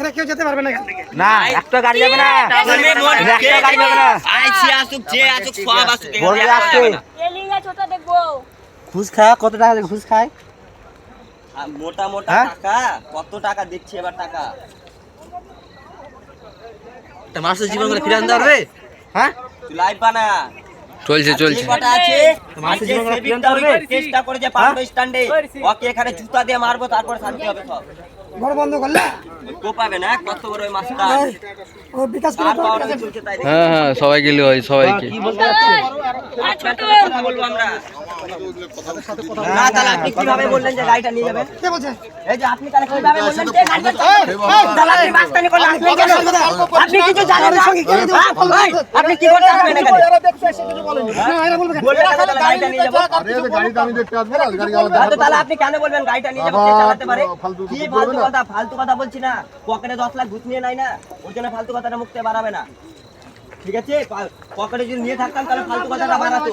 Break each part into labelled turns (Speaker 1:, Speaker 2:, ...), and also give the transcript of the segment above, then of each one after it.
Speaker 1: এরা কেউ যেতে পারবে না এখান থেকে।
Speaker 2: না একটা গাড়ি যাবে না। একটা গাড়ি যাবে না।
Speaker 3: আইসি আসুক যে আসুক সব আসুক
Speaker 2: বলবে আসছে।
Speaker 3: যাবে
Speaker 4: ছোট দেখব।
Speaker 2: ঘুষ খায় কত টাকা দিয়ে ঘুষ খায়?
Speaker 3: আর মোটা মোটা
Speaker 2: হ্যাঁ?
Speaker 3: টাকা কত টাকা দিচ্ছি এবার টাকা?
Speaker 2: মানুষের জীবন করে ফিরে আনতে পারবে? হ্যাঁ?
Speaker 3: তুই লাইভ বানা।
Speaker 5: চলছে চলছে?
Speaker 3: চেষ্টা করে যে পারবে স্ট্যান্ডে ওকে এখানে জুতা দিয়ে মারবো তারপর শান্তি হবে সব।
Speaker 1: ঘর বন্ধ করলে?
Speaker 3: কোপাবে না কত বড় ওই মাছটা।
Speaker 1: ও বিকাশ করে
Speaker 3: আর পাওয়ার কি চলছে তাই দেখি।
Speaker 5: হ্যাঁ হ্যাঁ সবাই গেলে হয় সবাইকে
Speaker 2: কি বলতে যাচ্ছে
Speaker 3: কথা বলব আমরা। না তাহলে আপনি কীভাবে বললেন যে গাড়িটা নিয়ে যাবেন
Speaker 1: কে বলছে?
Speaker 3: এই যে আপনি তাহলে কীভাবে বললেন যে গাড়িটা তাহলে আপনি মাস্তানি করলেন আপনি কিছু জানেন না? আপনি কি করতে আসবেন এখানে?
Speaker 1: না এরা বলবে কেন?
Speaker 3: বলবেন গাড়িটা নিয়ে যাব?
Speaker 6: গাড়িটা আমি দেখতে আসব না গাড়ি আলাদা
Speaker 3: আচ্ছা, তাহলে আপনি কেন বলবেন গাড়িটা নিয়ে যাব? কে চালাতে পারে?
Speaker 6: ফালতু
Speaker 3: কি
Speaker 6: কথা
Speaker 3: ফালতু কথা? ফালতু কথা বলছি না। পকেটে দশ লাখ ঘুষ নিয়ে নাই না? ওর জন্য ফালতু কথাটা মুখতে বাড়াবে না। ঠিক আছে? পকেটে যদি নিয়ে থাকতাম তাহলে ফালতু কথাটা বাড়াতো।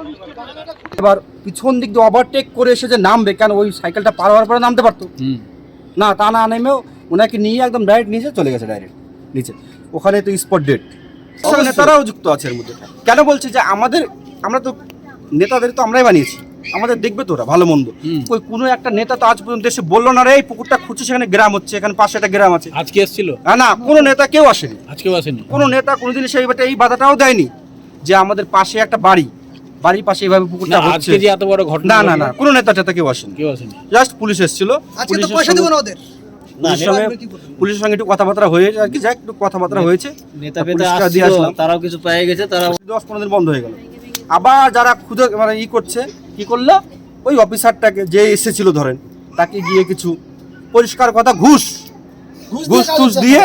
Speaker 7: এবার পিছন দিক দিয়ে ওভারটেক করে এসে যে নামবে কেন ওই সাইকেলটা পার হওয়ার পরে নামতে পারতো? না তা না নেমেও ওনাকে নিয়ে একদম ডাইরেক্ট নিচে চলে গেছে ডাইরেক্ট নিচে। ওখানে তো স্পট ডেট নেতারাও যুক্ত আছে এর মধ্যে। কেন বলছি যে আমাদের আমরা তো নেতাদের তো আমরাই বানিয়েছি। আমাদের দেখবে তো ওরা ভালো মন্দ। ওই কোনো একটা নেতা তো আজ পর্যন্ত এসে বলল না রে এই পুকুরটা খুঁজছে সেখানে গ্রাম হচ্ছে এখানে পাশে একটা গ্রাম আছে।
Speaker 8: আজকে এসেছিল?
Speaker 7: না না কোনো নেতা কেউ আসেনি।
Speaker 8: আজকেও আসেনি।
Speaker 7: কোনো নেতা কোনোদিন সেই এই বাধাটাও দেয়নি যে আমাদের পাশে একটা বাড়ি বাড়ির পাশে এইভাবে পুকুরটা হচ্ছে।
Speaker 8: আজকে যে এত বড় ঘটনা
Speaker 7: না না না কোনো নেতা টেতা কেউ আসেনি।
Speaker 8: কেউ আসেনি।
Speaker 7: জাস্ট পুলিশ এসেছিল।
Speaker 1: আজকে তো পয়সা
Speaker 7: সঙ্গে-
Speaker 1: না ওদের।
Speaker 7: পুলিশের সঙ্গে পুলিশের সঙ্গে একটু কথাবার্তা হয়েছে আর কি যাক একটু কথাবার্তা হয়েছে।
Speaker 2: নেতা
Speaker 7: দিয়ে আসলাম।
Speaker 2: তারাও কিছু পেয়ে গেছে তারা
Speaker 7: দশ পনেরো দিন বন্ধ হয়ে গেল। আবার যারা খুদে মানে ই করছে কি করল? ওই অফিসারটাকে যে এসেছিল ধরেন তাকে গিয়ে কিছু পরিষ্কার কথা ঘুষ। ঘুষ টুস দিয়ে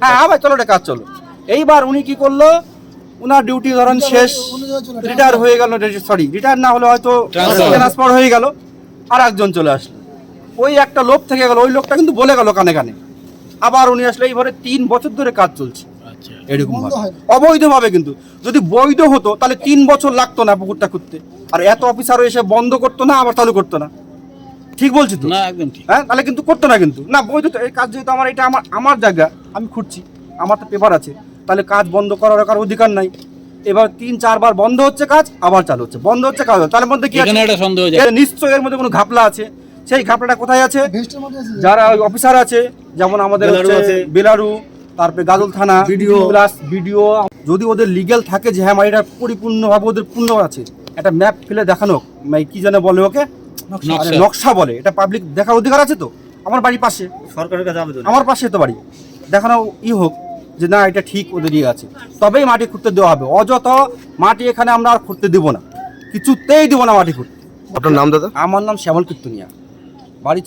Speaker 7: হ্যাঁ আবার চলো এটা কাজ চলো। এইবার উনি কি করল? উনার ডিউটি ধরেন শেষ রিটায়ার হয়ে গেল সরি রিটায়ার না হলে হয়তো ট্রান্সফার হয়ে গেল আর একজন চলে আসলো। ওই একটা লোক থেকে গেল ওই লোকটা কিন্তু বলে গেল কানে কানে। আবার উনি আসলে এইভাবে তিন বছর ধরে কাজ চলছে।
Speaker 8: আচ্ছা।
Speaker 7: এরকম অবৈধভাবে কিন্তু। যদি বৈধ হতো তাহলে তিন বছর লাগতো না পুকুরটা করতে আর এত অফিসারও এসে বন্ধ করতো না আবার চালু করতো না। ঠিক বলছি তো? হ্যাঁ তাহলে কিন্তু করতো না কিন্তু। না বৈধ তো এই কাজ যেহেতু আমার এটা আমার আমার জায়গা আমি খুঁজছি আমার তো পেপার আছে। তাহলে কাজ বন্ধ করার কারও অধিকার নাই। এবার তিন চারবার বন্ধ হচ্ছে কাজ আবার চালু হচ্ছে। বন্ধ হচ্ছে কাজ তার মধ্যে কি আছে?
Speaker 8: এখানে একটা সন্দেহ যায়।
Speaker 7: এর নিশ্চয়ই এর মধ্যে কোনো ঘাপলা আছে। সেই ঘাপলাটা কোথায় আছে? যারা ওই অফিসার আছে যেমন আমাদের হচ্ছে বেলারু তারপরে গাজল থানা ভিডিও প্লাস ভিডিও যদি ওদের লিগেল থাকে যে হ্যাঁ এটা পরিপূর্ণভাবে ওদের পূর্ণ আছে। একটা ম্যাপ ফেলে দেখানো মানে কি জানে বলে ওকে?
Speaker 8: নকশা।
Speaker 7: বলে। এটা পাবলিক দেখার অধিকার আছে তো? আমার বাড়ির পাশে।
Speaker 2: সরকারের কাছে
Speaker 7: আমার পাশে তো বাড়ি। দেখানো ই হোক। যে না এটা ঠিক ওদেরই ইয়ে আছে। তবেই মাটি খুঁড়তে দেওয়া হবে। অযথা মাটি এখানে আমরা আর খুঁড়তে দেবো না। কিছুতেই দেবো না মাটি খুঁড়তে।
Speaker 5: আপনার নাম দাদা?
Speaker 7: আমার নাম শ্যামল কীর্তনিয়া। বাড়ি